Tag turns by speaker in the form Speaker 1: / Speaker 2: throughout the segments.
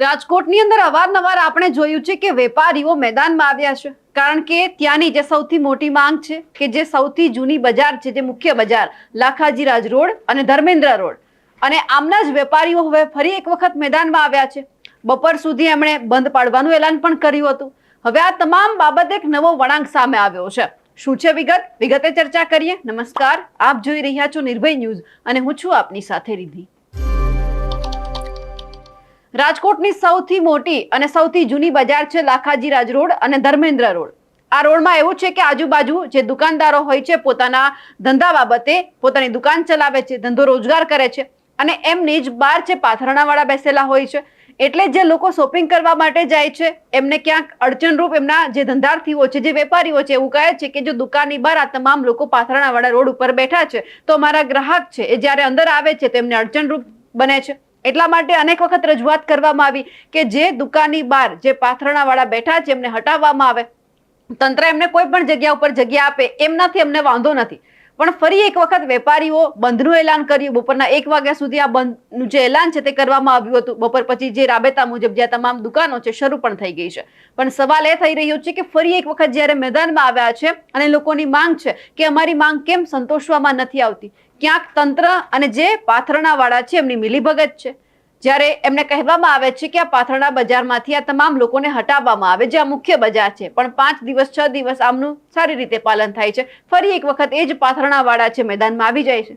Speaker 1: રાજકોટની અંદર અવારનવાર આપણે જોયું છે કે વેપારીઓ મેદાનમાં આવ્યા છે. કારણ કે ત્યાંની જે સૌથી મોટી માંગ છે કે જે સૌથી જૂની બજાર છે, જે મુખ્ય બજાર લાખાજી રાજ રોડ અને ધર્મેન્દ્ર રોડ. અને આમના જ વેપારીઓ હવે ફરી એક વખત મેદાનમાં આવ્યા છે. બપોર સુધી એમણે બંધ પાડવાનું એલાન પણ કર્યું હતું. હવે આ તમામ બાબતે એક નવો વળાંક સામે આવ્યો છે. શું છે વિગત? વિગતે ચર્ચા કરીએ. નમસ્કાર. આપ જોઈ રહ્યા છો નિર્ભય ન્યૂઝ અને હું છું આપની સાથે રિધિ રાજકોટની સૌથી મોટી અને સૌથી જૂની બજાર છે લાખાજી રાજ રોડ અને ધર્મેન્દ્ર રોડ. આ રોડમાં એવું છે કે આજુબાજુ જે દુકાનદારો હોય છે પોતાના ધંધા બાબતે પોતાની દુકાન ચલાવે છે, ધંધો રોજગાર કરે છે અને એમની જ બહાર છે પાથરણાવાળા બેસેલા હોય છે, એટલે જે લોકો શોપિંગ કરવા માટે જાય છે, એમને ક્યાંક અડચણરૂપ એમના જે ધંધાર્થીઓ છે, જે વેપારીઓ છે એવું કહે છે કે જો દુકાનની બહાર આ તમામ લોકો પાથરણાવાળા રોડ ઉપર બેઠા છે, તો અમારા ગ્રાહક છે એ જ્યારે અંદર આવે છે તો એમને અડચણરૂપ બને છે. એટલા માટે અનેક વખત રજૂઆત કરવામાં આવી કે જે દુકાનની બહાર જે પાથરણાવાળા બેઠા છે એમને હટાવવામાં આવે, તંત્ર એમને કોઈ પણ જગ્યા ઉપર જગ્યા આપે એમનાથી એમને વાંધો નથી. પણ ફરી એક વખત વેપારીઓ બંધનું એલાન કર્યું. બપોરના એક વાગ્યા સુધી આ બંધનું જે એલાન છે તે કરવામાં આવ્યું હતું. બપોર પછી જે રાબેતા મુજબ જ્યાં તમામ દુકાનો છે, શરૂ પણ થઈ ગઈ છે. પણ સવાલ એ થઈ રહ્યો છે કે ફરી એક વખત જ્યારે મેદાનમાં આવ્યા છે અને લોકોની માંગ છે કે અમારી માંગ કેમ સંતોષવામાં નથી આવતી ક્યાંક તંત્ર અને જે પાથરણાવાળા છે, એમની મિલીભગત છે. જ્યારે એમને કહેવામાં આવે છે કે આ પાથરણા બજારમાંથી આ તમામ લોકોને હટાવવામાં આવે, જે આ મુખ્ય બજાર છે. પણ પાંચ દિવસ, છ દિવસ આમનું સારી રીતે પાલન થાય છે. ફરી એક વખત એ જ પાથરણાવાળા છે, મેદાનમાં આવી જાય છે.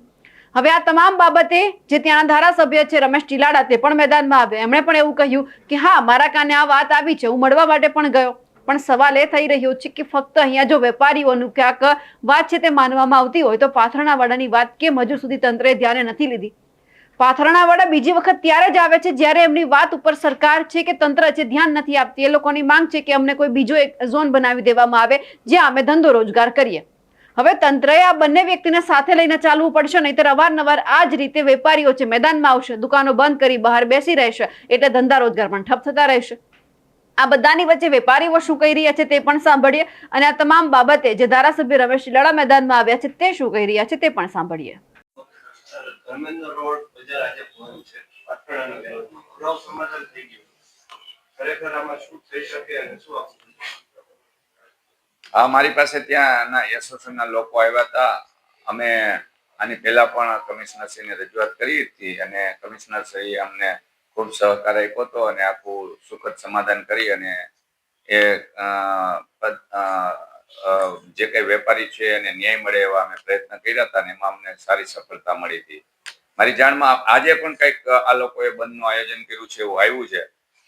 Speaker 1: હવે આ તમામ બાબતે જે ત્યાંના ધારાસભ્ય છે, રમેશ ચિલાડા તે પણ મેદાનમાં આવ્યા. એમણે પણ એવું કહ્યું કે, હા, મારા કાને આ વાત આવી છે. હું મળવા માટે પણ ગયો. પણ સવાલ એ થઈ રહ્યો છે કે ફક્ત અહીંયા જો વેપારીઓનું ક્યાંક વાત છે તે માનવામાં આવતી હોય તો પાથરણાવાળાની વાત કેમ હજુ સુધી તંત્રએ ધ્યાને નથી લીધી. પાથરણાવાળા બીજી વખત ત્યારે જ આવે છે જ્યારે એમની વાત ઉપર સરકાર છે કે તંત્ર છે ધ્યાન નથી આપતી. એ લોકોની માંગ છે કે અમને કોઈ બીજો એક ઝોન બનાવી દેવામાં આવે જ્યાં અમે ધંધો રોજગાર કરીએ. હવે તંત્રએ આ બંને વ્યક્તિને સાથે લઈને ચાલવું પડશે, નહીંતર અવારનવાર આ જ રીતે વેપારીઓ છે મેદાનમાં આવશે, દુકાનો બંધ કરી બહાર બેસી રહેશે, એટલે ધંધા રોજગાર પણ ઠપ થતા રહેશે. આ બધાની વચ્ચે વેપારીઓ શું કહી રહ્યા છે તે પણ સાંભળીએ. અને આ તમામ બાબતે જે ધારાસભ્ય રમેશ શિલાડા મેદાનમાં આવ્યા છે તે શું કહી રહ્યા છે તે પણ સાંભળીએ.
Speaker 2: ધર્મેન્દ્ર રોડ બજાર આજે બંધ છે. પાટણના વિરોધમાં સમાધાન થઈ ગયું. ખરેખર આમાં શું થઈ શકે અને શું
Speaker 3: હા મારી પાસે ત્યાં ના એસોસિએશનના લોકો આવ્યા હતા. અમે આની પહેલા પણ કમિશનરશ્રીને રજૂઆત કરી હતી અને કમિશનરશ્રીએ અમને ખૂબ સહકાર આપ્યો હતો અને આખું સુખદ સમાધાન કરી અને એ જે કઈ વેપારી છે એને ન્યાય મળે એવા અમે પ્રયત્ન કર્યા હતા અને એમાં અમને સારી સફળતા મળી હતી. મારી જાણમાં આજે પણ કંઈક આ લોકોએ બંધનું આયોજન કર્યું છે એવું આવ્યું છે.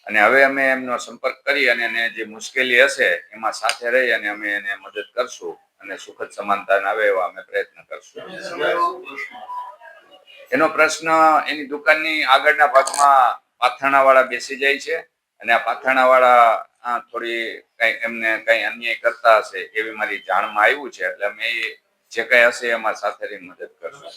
Speaker 3: અને હવે અમે એમનો સંપર્ક કરી અને એને જે મુશ્કેલી હશે એમાં સાથે રહી અને અમે એને મદદ કરશું અને સુખદ સમાધાન આવે એવા અમે પ્રયત્ન કરશું. એનો પ્રશ્ન એની દુકાનની આગળના ભાગમાં પાથરણાવાળા બેસી જાય છે અને આ પાથરણાવાળા થોડી કઈ એમને કઈ અન્યાય કરતા હશે એવી મારી જાણમાં આવ્યું છે, એટલે અમે જે કઈ હશે એમાં સાથે રહીને મદદ કરશું.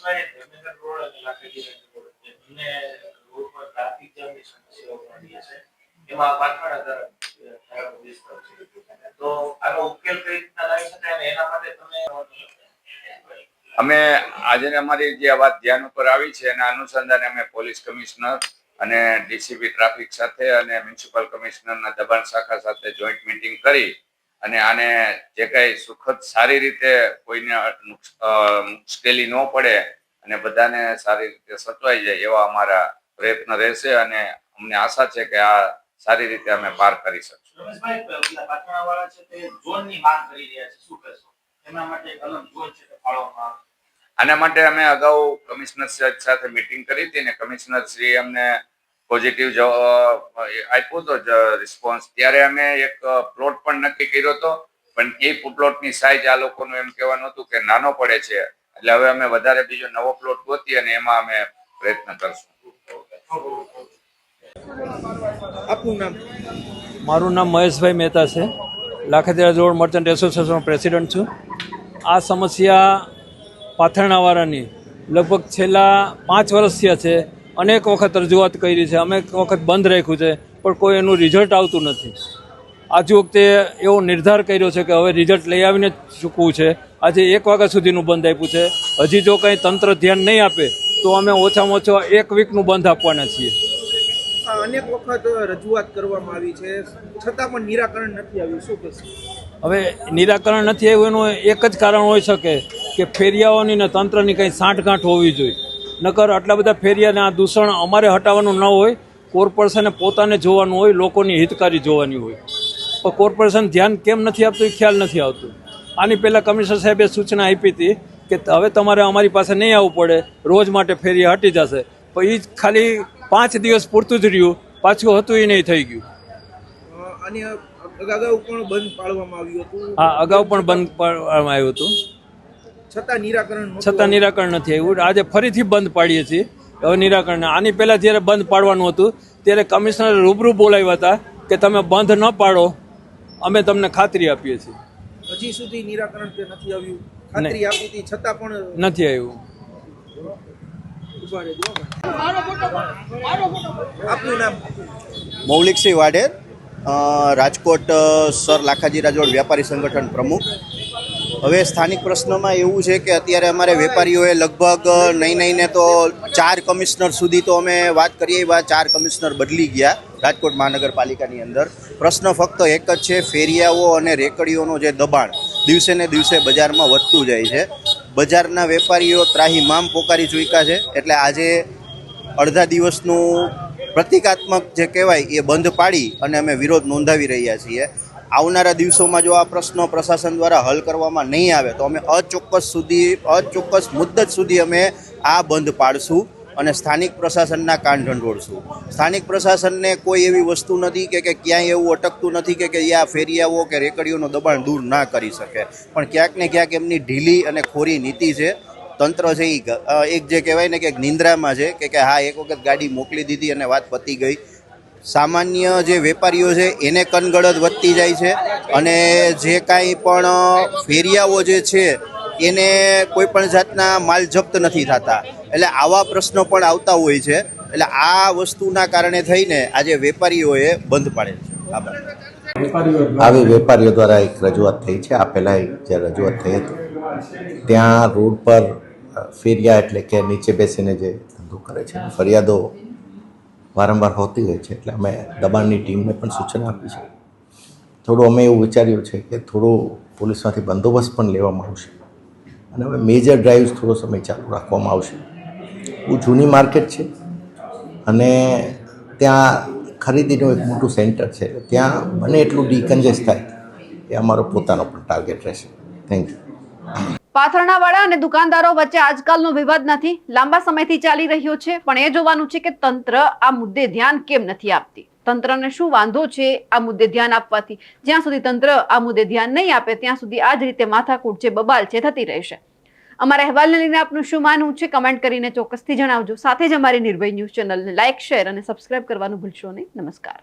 Speaker 3: અમે આજે અમારી જે વાત ધ્યાન ઉપર આવી છે એના અનુસંધાને અમે પોલીસ કમિશનર અને ડીસીપી ટ્રાફિક સાથે અને મ્યુનિસિપલ કમિશનરના દબાણ શાખા સાથે જોઈન્ટ મીટિંગ કરી અને આને જે કઈ સુખદ સારી રીતે કોઈને મુશ્કેલી ન પડે અને બધાને સારી રીતે સચવાઈ જાય એવા અમારા પ્રયત્ન રહેશે અને અમને આશા છે કે આ સારી રીતે અમે પાર કરી શકશું. આના માટે અમે અગાઉ કમિશનર સાહેબ સાથે મીટિંગ કરી હતી અને કમિશનર શ્રી અમને પોઝિટિવ આપ્યો હતો રિસ્પોન્સ ત્યારે અમે એક પ્લોટ પણ નક્કી કર્યો હતો પણ એ પ્લોટની સાઇઝ આ લોકોનું એમ કહેવાનું હતું કે નાનો પડે છે. એટલે હવે અમે વધારે બીજો નવો પ્લોટ ગોતી અને એમાં અમે પ્રયત્ન કરશું.
Speaker 4: આપનું નામ?
Speaker 5: મારું નામ મહેશભાઈ મહેતા છે. લાખાદીરા રોડ મર્ચન્ટ એસોસિએશનનો પ્રેસિડન્ટ છું. આ સમસ્યા પાથરણાવાળાની. લગભગ છેલ્લા પાંચ વર્ષ થયા છે. અનેક વખત રજૂઆત કરી છે. અનેક વખત બંધ રાખ્યું છે પણ કોઈ એનું રિઝલ્ટ આવતું નથી. આજુ વખતે એવો નિર્ધાર કર્યો છે કે હવે રિઝલ્ટ લઈ આવીને ચૂકવું છે. આજે એક વાગ્યા સુધીનું બંધ આપ્યું છે. હજી જો કંઈ તંત્ર ધ્યાન નહીં આપે તો અમે ઓછામાં ઓછો એક વીકનું બંધ આપવાના છીએ.
Speaker 4: અનેક વખત રજૂઆત કરવામાં આવી છે. છતાં પણ નિરાકરણ નથી આવ્યું. શું કહેશો?
Speaker 5: હવે નિરાકરણ નથી આવ્યું એનું એક જ કારણ હોઈ શકે. કે ફેરિયાઓની ને તંત્રની કંઈ સાંઠગાંઠ હોવી જોઈએ. નકર આટલા બધા ફેરિયાને આ દૂષણ અમારે હટાવવાનું ન હોય કોર્પોરેશને પોતાને જોવાનું હોય લોકોની હિતકારી જોવાની હોય. પણ કોર્પોરેશન ધ્યાન કેમ નથી આપતું એ ખ્યાલ નથી આવતું. આની પહેલાં કમિશનર સાહેબે સૂચના આપી હતી કે હવે તમારે અમારી પાસે નહીં આવવું પડે રોજ માટે ફેરિયા હટી જશે. પણ એ જ ખાલી પાંચ દિવસ પૂરતું જ રહ્યું પાછું હતું એ નહીં થઈ ગયું.
Speaker 4: અને અગાઉ પણ બંધ પાડવામાં આવ્યું હતું?
Speaker 5: હા અગાઉ પણ બંધ પાડવામાં આવ્યું હતું.
Speaker 4: છતાં નિરાકરણ
Speaker 5: છતાં નિરાકરણ નથી આવ્યું. આજે ફરીથી બંધ પાડીએ છીએ. હવે નિરાકરણ આની પહેલાં જ્યારે બંધ પાડવાનું હતું ત્યારે કમિશનર રૂબરૂ બોલાવ્યા હતા કે તમે બંધ ન પાડો. અમે તમને ખાતરી આપીએ છીએ.
Speaker 4: હજી સુધી નિરાકરણ તે નથી આવ્યું? ખાતરી આપી હતી છતાં પણ
Speaker 5: નથી આવ્યું.
Speaker 4: આપનું નામ?
Speaker 6: મૌલિકસિંહ વાઢેર અ, રાજકોટ સર લાખાજી રાજોડ વ્યાપારી સંગઠન પ્રમુખ. હવે સ્થાનિક પ્રશ્નમાં એવું છે કે અત્યારે અમારે વેપારીઓએ લગભગ નહીં નહીં ને તો ચાર કમિશનર સુધી તો અમે વાત કરીએ એવા ચાર કમિશનર બદલી ગયા રાજકોટ મહાનગરપાલિકાની અંદર. પ્રશ્ન ફક્ત એક જ છે, ફેરિયાઓ અને રેકડીઓનો જે દબાણ દિવસે ને દિવસે બજારમાં વધતું જાય છે. બજારના વેપારીઓ ત્રાહીમામ પોકારી ચૂક્યા છે, એટલે આજે અડધા દિવસનું પ્રતિકાત્મક જે કહેવાય એ બંધ પાડી અને અમે વિરોધ નોંધાવી રહ્યા છીએ. આવનારા દિવસોમાં જો આ પ્રશ્નો પ્રશાસન દ્વારા હલ કરવામાં નહીં આવે, તો અમે અચોક્કસ સુધી, અચોક્કસ મુદ્દત સુધી અમે આ બંધ પાડશું અને સ્થાનિક પ્રશાસનના કાન ઢંઢોળશું સ્થાનિક પ્રશાસનને કોઈ એવી વસ્તુ નથી કે કે ક્યાંય એવું અટકતું નથી કે કે આ ફેરિયાઓ કે રેકડીઓનું દબાણ દૂર ના કરી શકે. પણ ક્યાંક ને ક્યાંક એમની ઢીલી અને ખોરી નીતિ છે, તંત્ર છે એ એક જે કહેવાય ને કે નિંદ્રામાં છે કે કે હા, એક વખત ગાડી મોકલી દીધી અને વાત પતી ગઈ. સામાન્ય જે વેપારીઓ છે, એને કનગળત વધતી જાય છે અને જે કાંઈ પણ ફેરિયાઓ જે છે, એને કોઈ પણ જાતના માલ જપ્ત નથી થતા. એટલે આવા પ્રશ્નો પણ આવતા હોય છે. એટલે આ વસ્તુના કારણે થઈને આજે વેપારીઓએ બંધ પાડેલ છે.
Speaker 7: આવી વેપારીઓ દ્વારા એક રજૂઆત થઈ છે. આ પહેલાં એક જે રજૂઆત થઈ હતી, ત્યાં રોડ પર ફેરિયા એટલે કે નીચે બેસીને જે ધંધો કરે છે, ફરિયાદો વારંવાર હોતી હોય છે. એટલે અમે દબાણની ટીમને પણ સૂચના આપી છે. થોડું અમે એવું વિચાર્યું છે કે થોડો પોલીસમાંથી બંદોબસ્ત પણ લેવામાં આવશે. અને હવે મેજર ડ્રાઈવ્સ થોડો સમય ચાલુ રાખવામાં આવશે. બહુ જૂની માર્કેટ છે. અને ત્યાં ખરીદીનું એક મોટું સેન્ટર છે. ત્યાં બને એટલું ડીકન્જેસ્ટ થાય. એ અમારો પોતાનો પણ ટાર્ગેટ રહેશે. થેન્ક યુ
Speaker 1: પાથરણાવાળા અને દુકાનદારો વચ્ચે આજકાલનો વિવાદ નથી. લાંબા સમયથી ચાલી રહ્યો છે, પણ એ જોવાનું છે કે તંત્ર આ મુદ્દે ધ્યાન કેમ નથી આપતી? તંત્રને શું વાંધો છે આ મુદ્દે ધ્યાન આપવાથી? જ્યાં સુધી તંત્ર આ મુદ્દે ધ્યાન નહીં આપે, ત્યાં સુધી આ જ રીતે માથાકૂટ છે બબાલ છે થતી રહેશે. અમારા અહેવાલને લઈને આપનું શું માનવું છે? કમેન્ટ કરીને ચોક્કસથી જણાવજો. સાથે જ અમારી નિર્ભય ન્યૂઝ ચેનલને લાઇક શેર અને સબસ્ક્રાઇબ કરવાનું ભૂલશો નહીં. નમસ્કાર.